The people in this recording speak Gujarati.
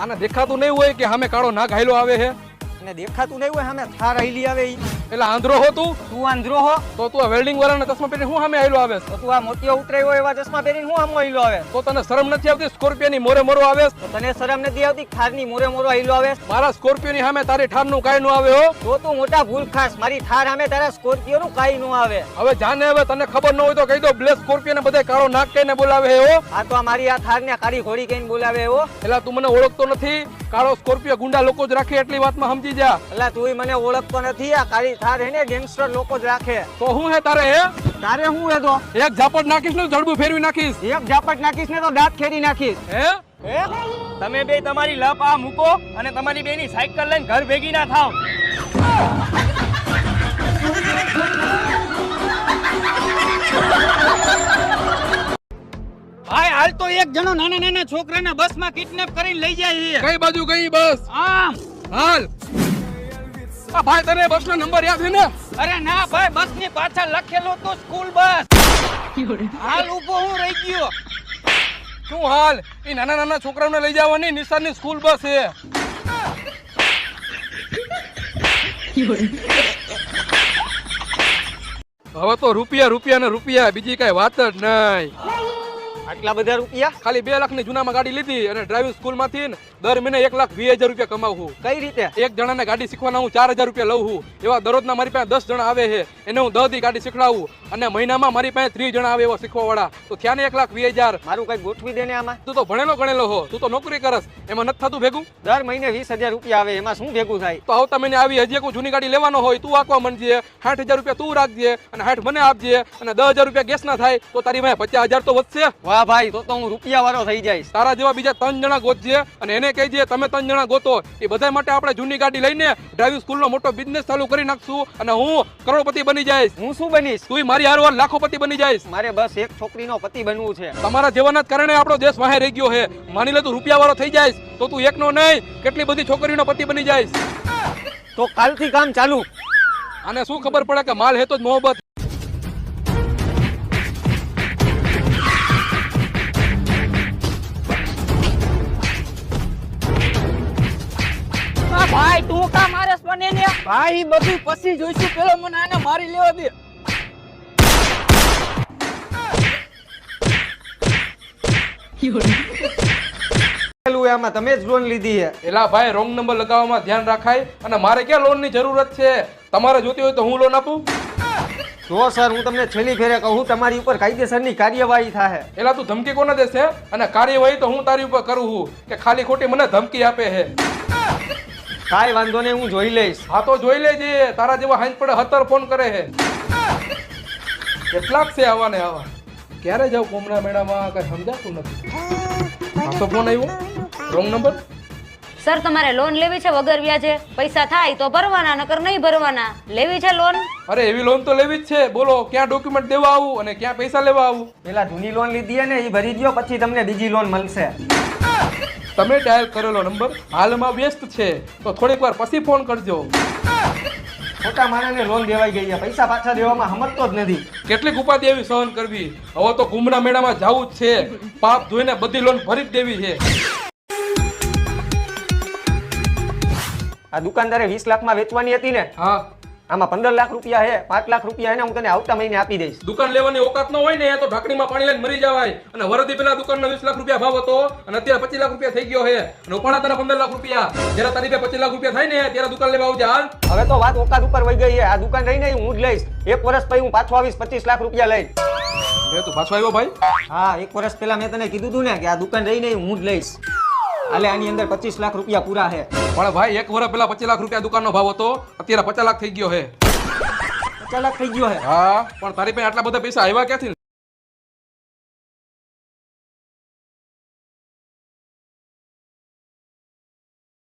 આને દેખાતું નહીં હોય કે સામે કાળો નાગ હાયલો આવે છે? અને દેખાતું નહીં હોય, સામે થાર આઈલી આવે એટલે આંધ્રો હો તું? તું આંધળો હો? તો તું આ વેલ્ડિંગ વાળાના ચશ્મા પહેરીને હું સામે આવેલો આવે તો તું આ મોતિયો ઉતરાયો એવા ચશ્મા પહેરીને હું આમ આવેલો આવે તો તને શરમ નથી આવતી સ્કોર્પિયોની મોરે મોરો આવે તો તને શરમ નથી આવતી થારની મોરે મોરો આવેલો આવે મારા સ્કોર્પિયોની સામે તારી ઠારનું કાંઈ ન આવે હો. તો તું મોટા ભૂલ ખાસ. મારી થાર સામે તારા સ્કોર્પિયો નું કાઈ નું આવે. હવે જાને હવે તને ખબર ન હોય તો કહી દો બ્લેક સ્કોર્પિયો ને બધા કાળો નાક કહીને બોલાવે હો આ તો મારી આ થાર ને કાળી ઘોડી કહીને બોલાવે એવો એટલે તું મને ઓળખતો નથી. કાળો સ્કોર્પિયો ગુંડા લોકો જ રાખે એટલી વાતમાં સમજી જા. એટલે તું મને ઓળખતો નથી. આ કાળી થાર હે ને ગેંગસ્ટર લોકો જ રાખે. તો હું હે તારે હે? તારે હું હે તો? એક ઝાપટ નાખીશ ને જડબું ફેરવી નાખીશ. એક ઝાપટ નાખીશ ને તો દાંત ખેરી નાખીશ. હે? હે? તમે બે તમારી લપ આ મૂકો અને તમારી બેની સાયકલ લઈને ઘર ભેગી ના થાવ. ભાઈ હાલ તો એક જણો નાના નાના છોકરાને બસમાં કિડનેપ કરીને લઈ જાય છે. કઈ બાજુ કઈ બસ? આમ. હાલ. આ ભાઈ તને બસ નો નંબર યાદ છે ને? અરે ના ભાઈ બસની પાછળ લખેલું તો સ્કૂલ બસ હાલ ઊભો હું રહી ગયો. શું હાલ? એ નાના નાના છોકરાઓને લઈ જવાની નિશાનની સ્કૂલ બસ છે. હવે તો રૂપિયા રૂપિયા ને રૂપિયા બીજી કઈ વાત જ નહીં. આટલા બધા રૂપિયા? ખાલી બે લાખની જૂનામાં ગાડી લીધી અને ડ્રાઇવિંગ સ્કૂલમાંથી દર મહિને એક લાખ વીસ હજાર રૂપિયા કમાવું છું. કઈ રીતે? એક જણાને ગાડી શીખવાના હું ચાર હજાર રૂપિયા લઉં છું. એવા દરરોજના મારી પાસે દસ જણા આવે છે એને હું દસ દી ગાડી શીખડાવું અને મહિનામાં મારી પાસે ત્રીસ જણા આવે એવા શીખવા વાળા તો થયા ને એક લાખ વીસ હજાર? મારું કઈ ગોઠવી દે ને આમાં? તું તો ભણેલો ગણેલો હો તું તો નોકરી કરસ એમાં નથી થતું ભેગું? દર મહિને વીસ હજાર રૂપિયા આવે એમાં શું ભેગું થાય? તો આવતા મહિને આવી હજી કોઈ જૂની ગાડી લેવાનો હોય તું આંકવા માંડજે સાઠ હજાર રૂપિયા તું રાખજે અને સાઠ મને આપજે અને દસ હજાર રૂપિયા ગેસ ના થાય તો તારી પાસે પચાસ હજાર તો વધશે. વાહ ભાઈ તો તો હું રૂપિયા વાળો થઈ જઈશ. તારા જેવા બીજા ત્રણ જણા ગોતજે અને એને કહીજે તમે ત્રણ જણા ગોતો. એ બધા માટે આપણે જૂની ગાડી લઈને ડ્રાઇવિંગ સ્કૂલનો મોટો બિઝનેસ ચાલુ કરી નાખશું અને હું કરોડપતિ બની જઈશ. હું શું બનીશ? તું મારી હારવાર લાખોપતિ બની જઈશ. મારે બસ એક છોકરીનો પતિ બનવું છે. તમારા જેવાના કારણે આપણો દેશ વાહે રહી ગયો છે. માની લે તું રૂપિયા વાળો થઈ જઈશ તો તું એકનો નહીં કેટલી બધી છોકરીનો પતિ બની જઈશ. તો કાલથી કામ ચાલુ. અને શું ખબર પડે કે માલ હેતો જ મોહબ્બત. ભાઈ તું કા મારે મને ને? ભાઈ બધું પછી જોઈશું. પેલો મને આને મારી લેવા દે. પેલું આમાં તમે જ લોન લીધી છે. એલા ભાઈ રોંગ નંબર લગાવવામાં ધ્યાન રાખાય અને મારે ક્યાં લોનની જરૂરત છે? તમારે જોતી હોય તો હું લોન આપું? જો સર હું તમને છેલ્લી ફેરે કહું તમારી ઉપર કાયદેસરની કાર્યવાહી થાય એલા તું ધમકી કોને દેશે? અને કાર્યવાહી તો હું તારી ઉપર કરું છું કે ખાલી ખોટી મને ધમકી આપે છે. કાંઈ વાંધો નહીં હું જોઈ લઈશ. હા તો જોઈ લેજે. તારા જેવા હાઈન પડે હતર ફોન કરે છે. કેટલાક છે આવા ને આવા. ક્યારે જાવ કોમના મેળામાં? કઈ સમજાતું નથી. તો ફોન આવ્યો રોંગ નંબર? સર તમારે લોન લેવી છે વગર વ્યાજે પૈસા થાય તો ભરવાના નકર નહીં ભરવાના. લેવી છે લોન? અરે એવી લોન તો લેવી જ છે. બોલો ક્યાં ડોક્યુમેન્ટ દેવા આવું અને ક્યાં પૈસા લેવા આવું? પેલા જૂની લોન લીધી ને એ ભરી દો પછી તમને બીજી લોન મળશે. તમે ડાયલ કરેલો નંબર હાલમાં વ્યસ્ત છે. તો થોડીક વાર પછી ફોન કરજો. ખોટા માણસને લોન દેવાઈ ગઈ છે. પૈસા પાછા દેવામાં સમજતો જ નથી. કેટલીક ઉપાધિ એવી સહન કરવી. હવે તો ગુમના મેળામાં જવું જ છે. પાપ ધોઈને બધી લોન ભરી જ દેવી છે. આ દુકાનદારે વીસ લાખમાં વેચવાની હતી ને? હા. આમાં પંદર લાખ રૂપિયા છે પાંચ લાખ રૂપિયા એને હું તને આવતા મહિને આપી દઈશ. દુકાન લેવાની ઓકાત ન હોય ને તો ઢાંકણીમાં પાણી લઈને મરી જવાય. અને વરદી પેલા દુકાનનો વીસ લાખ રૂપિયા ભાવ હતો અને અત્યારે પચીસ લાખ રૂપિયા થઈ ગયો છે. અને ઉપાડા તારા પંદર લાખ રૂપિયા. જયારે તારી પચીસ લાખ રૂપિયા થાય ને ત્યારે દુકાન લેવા આવજે હાલ. હવે તો વાત ઓકાત ઉપર વહી ગઈ છે. આ દુકાન રહીને હું જ લઈશ. એક વર્ષ પછી હું પાછો આવીશ પચીસ લાખ રૂપિયા લઈ તું પાછો આવ્યો ભાઈ? હા એક વર્ષ પહેલા મેં તને કીધું તું ને કે આ દુકાન રહીને હું જ લઈશ. હાલે આની અંદર પચીસ લાખ રૂપિયા પૂરા છે પણ ભાઈ એક વર્ષ પેલા પચીસ લાખ રૂપિયા દુકાનનો ભાવ હતો અત્યારે પચાસ લાખ થઈ ગયો છે પચાસ લાખ થઈ ગયો છે હા પણ તારી પાસે આટલા બધા પૈસા આવ્યા ક્યાંથી?